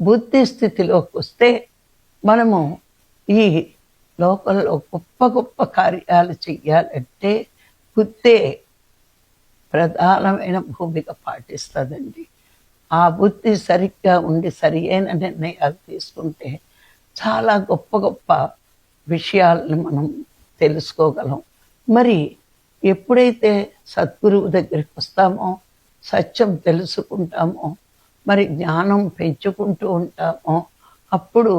బుద్ధి స్థితిలోకి వస్తే మనము ఈ లోకంలో గొప్ప గొప్ప కార్యాలు చెయ్యాలంటే బుద్ధే ప్రధానమైన భూమిక పాటిస్తుందండి. ఆ బుద్ధి సరిగ్గా ఉండి సరి అయిన నిర్ణయాలు తీసుకుంటే చాలా గొప్ప గొప్ప విషయాలను మనం తెలుసుకోగలం. మరి ఎప్పుడైతే సద్గురువు దగ్గరికి వస్తామో సత్యం తెలుసుకుంటామో మరి జ్ఞానం పెంచుకుంటూ ఉంటామో అప్పుడు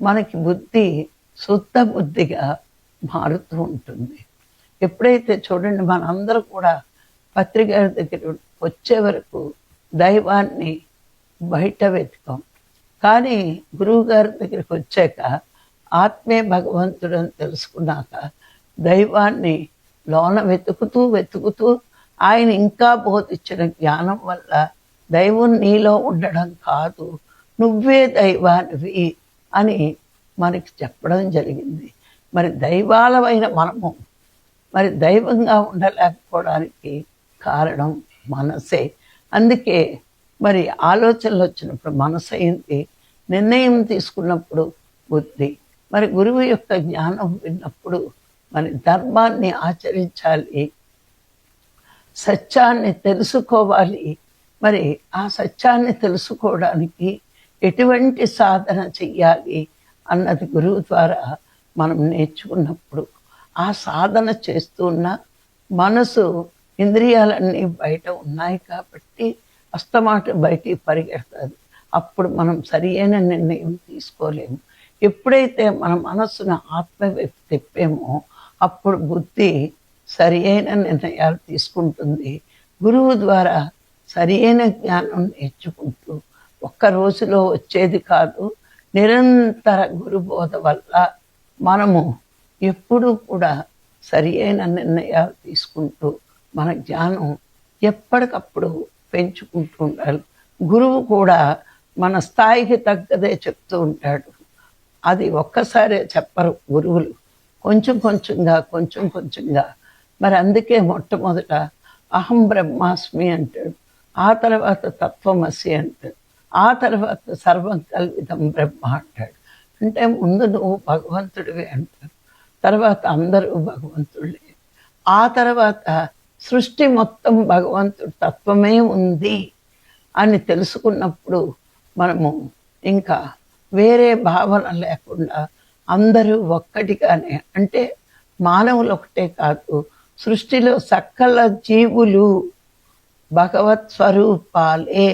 మనకి బుద్ధి శుద్ధ బుద్ధిగా మారుతూ ఉంటుంది. ఎప్పుడైతే చూడండి మనందరూ కూడా పత్రిక దగ్గర వచ్చే వరకు దైవాన్ని బయట వెతుకాం. కానీ గురువు గారి దగ్గరికి వచ్చాక ఆత్మే భగవంతుడు అని తెలుసుకున్నాక దైవాన్ని లోన వెతుకుతూ వెతుకుతూ ఆయన ఇంకా బోధించిన జ్ఞానం వల్ల దైవం నీలో ఉండడం కాదు. నువ్వే దైవానివి అని మనకి చెప్పడం జరిగింది. మరి దైవాలమైన మనము మరి దైవంగా ఉండలేకపోవడానికి కారణం మనసే. అందుకే మరి ఆలోచనలు వచ్చినప్పుడు మనసు అయింది నిర్ణయం తీసుకున్నప్పుడు బుద్ధి. మరి గురువు యొక్క జ్ఞానం విన్నప్పుడు మరి ధర్మాన్ని ఆచరించాలి సత్యాన్ని తెలుసుకోవాలి మరి ఆ సత్యాన్ని తెలుసుకోవడానికి ఎటువంటి సాధన చెయ్యాలి అన్నది గురువు ద్వారా మనం నేర్చుకున్నప్పుడు. ఆ సాధన చేస్తున్న మనసు ఇంద్రియాలన్నీ బయట ఉన్నాయి కాబట్టి అస్తమాట బయటికి పరిగెడుతుంది అప్పుడు మనం సరి అయిన నిర్ణయం తీసుకోలేము. ఎప్పుడైతే మన మనస్సును ఆత్మ వైపు తిప్పేమో అప్పుడు బుద్ధి సరి అయిన నిర్ణయాలు తీసుకుంటుంది. గురువు ద్వారా సరైన జ్ఞానం నేర్చుకుంటూ ఒక్క రోజులో వచ్చేది కాదు నిరంతర గురుబోధ వల్ల మనము ఎప్పుడూ కూడా సరి అయిన నిర్ణయాలు తీసుకుంటూ మన జ్ఞానం ఎప్పటికప్పుడు పెంచుకుంటూ ఉండాలి. గురువు కూడా మన స్థాయికి తగ్గదే చెప్తూ ఉంటాడు. అది ఒక్కసారే చెప్పరు గురువులు. కొంచెం కొంచెంగా కొంచెం కొంచెంగా. మరి అందుకే మొట్టమొదట అహం బ్రహ్మాస్మి అంటాడు. ఆ తర్వాత తత్వమసి అంటాడు ఆ తర్వాత సర్వం కల్వితం బ్రహ్మ అంటాడు అంటే ముందు నువ్వు భగవంతుడివి అంటాడు తర్వాత అందరూ భగవంతుడే ఆ తర్వాత సృష్టి మొత్తం భగవంతుడు తత్వమే ఉంది అని తెలుసుకున్నప్పుడు మనము ఇంకా వేరే భావన లేకుండా అందరూ ఒక్కటిగానే అంటే మానవులు ఒకటే కాదు సృష్టిలో సకల జీవులు भगवत्स्वरूपाल ए